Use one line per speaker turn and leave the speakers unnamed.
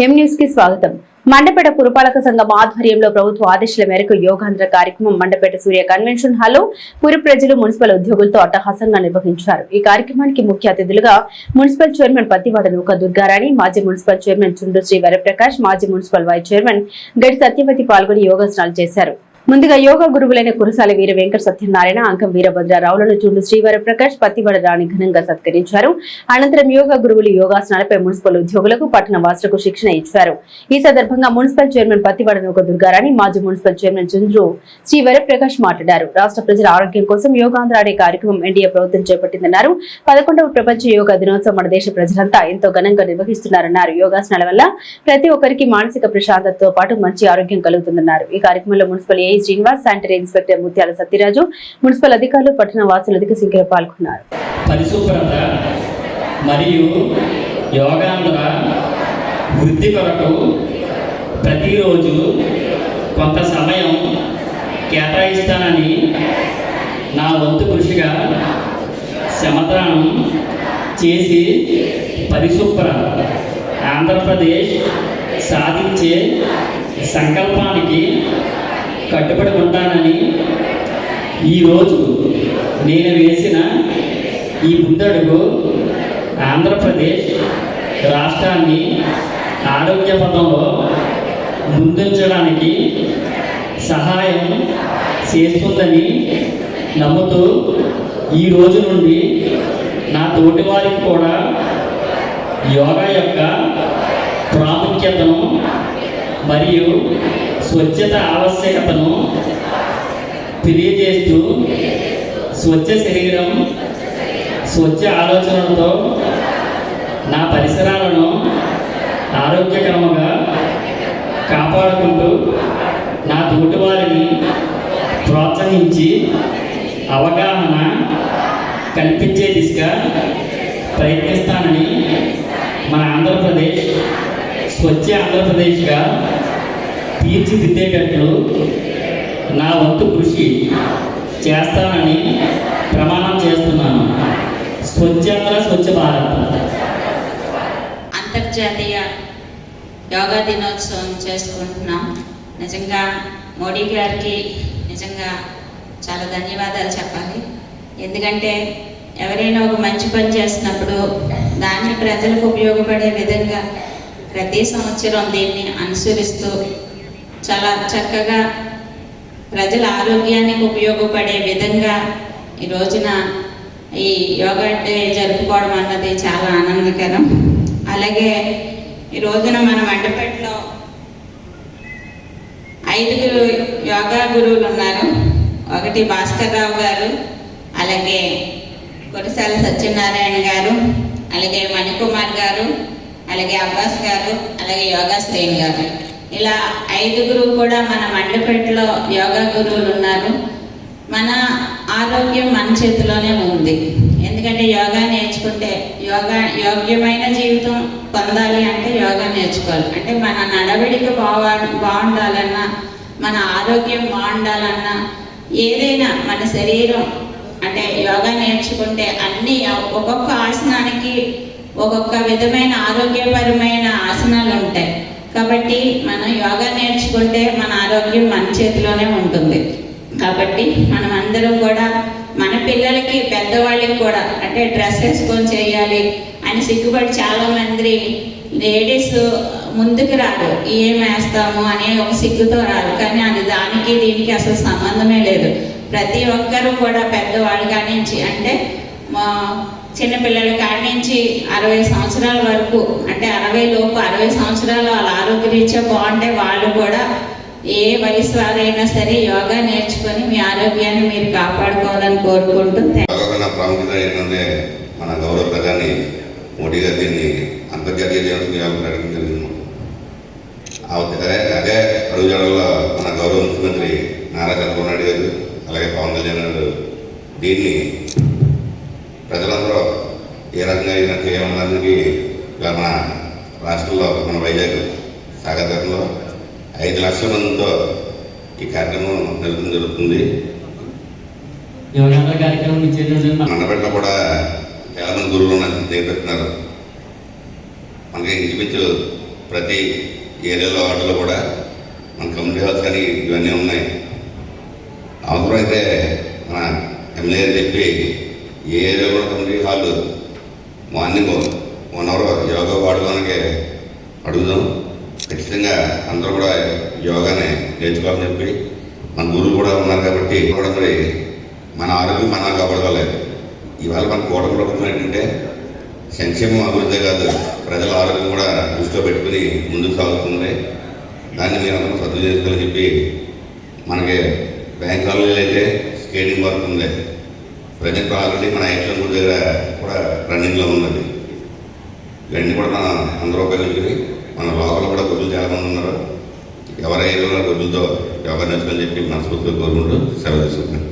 ఎం న్యూస్కి స్వాగతం. మండపేట పురపాలక సంఘం ఆధ్వర్యంలో ప్రభుత్వ ఆదేశాల మేరకు యోగాంధ్ర కార్యక్రమం మండపేట సూర్య కన్వెన్షన్ హాల్లో పుర ప్రజలు మున్సిపల్ ఉద్యోగులతో అట్టహాసంగా నిర్వహించారు. ఈ కార్యక్రమానికి ముఖ్య అతిథులుగా మున్సిపల్ చైర్మన్ పత్తివాడ నూక దుర్గారాణి మాజీ మున్సిపల్ చైర్మన్ చుండ్రు శ్రీ వరప్రకాష్ మాజీ మున్సిపల్ వైస్ చైర్మన్ గడి సత్యవతి పాల్గొని యోగాసనాలు చేశారు. ముందుగా యోగా గురువులైన కురసాల వీర వెంకట సత్యనారాయణ అంకం వీరభద్రరావులను శ్రీవర ప్రకాష్ పత్తివడ రాణి ఘనంగా సత్కరించారు. అనంతరం యోగా గురువులు యోగాసనాలపై మున్సిపల్ ఉద్యోగులకు పట్టణ వాసులకు శిక్షణ ఇచ్చారు. ఈ సందర్భంగా మున్సిపల్ చైర్మన్ పత్తివడ నూక దుర్గారాణి మాజీ మున్సిపల్ చైర్మన్ చంద్రు శ్రీ ప్రకాష్ మాట్లాడారు. రాష్ట్ర ప్రజల ఆరోగ్యం కోసం యోగాంధ్ర అనే కార్యక్రమం ఎన్డీఏ ప్రభుత్వం చేపట్టిందన్నారు. పదకొండవ ప్రపంచ యోగా దినోత్సవం మన దేశ ప్రజలంతా ఎంతో ఘనంగా నిర్వహిస్తున్నారన్నారు. యోగాసనాల వల్ల ప్రతి ఒక్కరికి మానసిక ప్రశాంతతతో పాటు మంచి ఆరోగ్యం కలుగుతుందన్నారు. ఈ కార్యక్రమంలో municipal AE Srinivas sanitary inspector Mutyala Satyaraju municipal అధికారులు పట్టణ వాసులు అధిక సంఖ్యలో పాల్గొన్నారు.
పరిశుభ్రత మరియు యోగాంధ్ర వృద్ధి కొరకు ప్రతిరోజు కొంత సమయం కేటాయిస్తానని నా వంతు కృషిగా శ్రమదానం చేసి పరిశుభ్ర ఆంధ్రప్రదేశ్ సాధించే సంకల్పానికి కట్టుబడి ఉంటానని ఈరోజు నేను వేసిన ఈ ముందడుగు ఆంధ్రప్రదేశ్ రాష్ట్రాన్ని ఆరోగ్య పథంలో ముందుంచడానికి సహాయం చేస్తుందని నమ్ముతూ ఈ రోజు నుండి నా తోటి వారికి కూడా యోగా యొక్క ప్రాముఖ్యతను మరియు స్వచ్ఛత ఆవశ్యకతను తెలియజేస్తూ స్వచ్ఛ శరీరం స్వచ్ఛ ఆలోచనలతో నా పరిసరాలను ఆరోగ్యకరముగా కాపాడుకుంటూ నా తోటివారిని ప్రోత్సహించి అవగాహన కల్పించే దిశగా ప్రయత్నిస్తానని మన ఆంధ్రప్రదేశ్ స్వచ్ఛ ఆంధ్రప్రదేశ్గా తీర్చిదిద్దేటట్లు నా వంతు కృషి చేస్తానని ప్రమాణం చేస్తున్నాను. స్వచ్ఛాంధ్ర స్వచ్ఛ భారత్.
అంతర్జాతీయ యోగా దినోత్సవం చేసుకుంటున్నాం. నిజంగా మోడీ గారికి నిజంగా చాలా ధన్యవాదాలు చెప్పాలి. ఎందుకంటే ఎవరైనా ఒక మంచి పని చేసినప్పుడు దాన్ని ప్రజలకు ఉపయోగపడే విధంగా ప్రతి సంవత్సరం దీన్ని అనుసరిస్తూ చాలా చక్కగా ప్రజల ఆరోగ్యానికి ఉపయోగపడే విధంగా ఈ రోజున ఈ యోగా డే జరుపుకోవడం అన్నది చాలా ఆనందకరం. అలాగే ఈ రోజున మన మండపేటలో ఐదుగురు యోగా గురువులు ఉన్నారు. ఒకటి భాస్కర్ రావు గారు అలాగే కురసాల సత్యనారాయణ గారు అలాగే మణికుమార్ గారు అలాగే అబ్బాస్ గారు అలాగే యోగా శ్రేణి గారు. ఇలా ఐదుగురు కూడా మన మండపేటలో యోగా గురువులు ఉన్నారు. మన ఆరోగ్యం మన చేతిలోనే ఉంది. ఎందుకంటే యోగా నేర్చుకుంటే యోగా యోగ్యమైన జీవితం పొందాలి అంటే యోగా నేర్చుకోవాలి. అంటే మన నడవడిక బాగా బాగుండాలన్నా మన ఆరోగ్యం బాగుండాలన్నా ఏదైనా మన శరీరం అంటే యోగా నేర్చుకుంటే అన్ని ఒక్కొక్క ఆసనానికి ఒక్కొక్క విధమైన ఆరోగ్యపరమైన ఆసనాలు ఉంటాయి. కాబట్టి మనం యోగా నేర్చుకుంటే మన ఆరోగ్యం మన చేతిలోనే ఉంటుంది. కాబట్టి మనం అందరం కూడా మన పిల్లలకి పెద్దవాళ్ళకి కూడా అంటే డ్రెస్ వేసుకొని చేయాలి అని సిగ్గుపడి చాలా మంది లేడీస్ ముందుకు రాదు ఏం వేస్తాము అనే ఒక సిగ్గుతో రాదు కానీ అది దానికి దీనికి అసలు సంబంధమే లేదు. ప్రతి ఒక్కరూ కూడా పెద్దవాళ్ళు కానించి అంటే మా చిన్నపిల్లల కాడి నుంచి అరవై సంవత్సరాల వరకు అంటే అరవై లోపు అరవై సంవత్సరాలు వాళ్ళ ఆరోగ్యరీత్యా బాగుంటే వాళ్ళు కూడా ఏ వయసు వారైనా సరే యోగా నేర్చుకొని మీ ఆరోగ్యాన్ని మీరు కాపాడుకోవాలని కోరుకుంటూ థాంక్స్.
ప్రాముఖ్యత ఏంటంటే మన గౌరవ ప్రధాని మోడీ గారు దీన్ని అంతర్జాతీయ దినోత్సవం ప్రకటించడం జరిగింది అదే అదే అడుగుజాడల్లో మన గౌరవ ముఖ్యమంత్రి నారా చంద్రబాబు నాయుడు గారు అలాగే పవన్ కళ్యాణ్ గారు దీన్ని ప్రజలందరూ ఏ రకంగా అయినా ఇలా మన రాష్ట్రంలో మన వైజాగ్ సాగరంలో ఐదు లక్షల మందితో ఈ కార్యక్రమం జరగడం జరుగుతుంది. మండపేటలో కూడా చాలా మంది గురువులు ఉన్నారు నేర్పిస్తున్నారు మనకి ఇంచుమించు ప్రతి ఏరియాలో వాటిలో కూడా మన కమ్యూనిటీ హాల్స్ కానీ ఇవన్నీ ఉన్నాయి. అవసరం అయితే మన ఎమ్మెల్యే చెప్పి ఏ ఏరియాలో కూడా community hall morning one hour yoga వాడుకోవడానికి అడుగుదాం. ఖచ్చితంగా అందరూ కూడా యోగాని నేర్చుకోవాలని చెప్పి మన గురువు కూడా ఉన్నారు కాబట్టి కూడా మరి మన ఆరోగ్యం మనం కాపాడుకోవాలి. ఇవాళ మన కూటమి ప్రభుత్వం ఏంటంటే సంక్షేమం అభివృద్ధి కాదు ప్రజల ఆరోగ్యం కూడా దృష్టిలో పెట్టుకుని ముందుకు సాగుతుంది. దాన్ని మీరు అందరూ సద్దు చేసుకోవాలని చెప్పి మనకి బ్యాంక్ కాలేజీలు అయితే స్కేటింగ్ వర్క్ ఉంది. ప్రజెంట్ ఆల్రెడీ మన యాక్షన్ గుడి దగ్గర కూడా రన్నింగ్లో ఉన్నది ఇవన్నీ కూడా మన అందరూ ఉపయోగించుకుని మన లోపల కూడా గొడ్లు చాలామంది ఉన్నారు. ఎవరి ఏరియాలో గొడ్లతో యోగా నేర్చుకొని చెప్పి మనస్ఫూర్తిగా కోరుకుంటూ సెలవు తీసుకున్నాను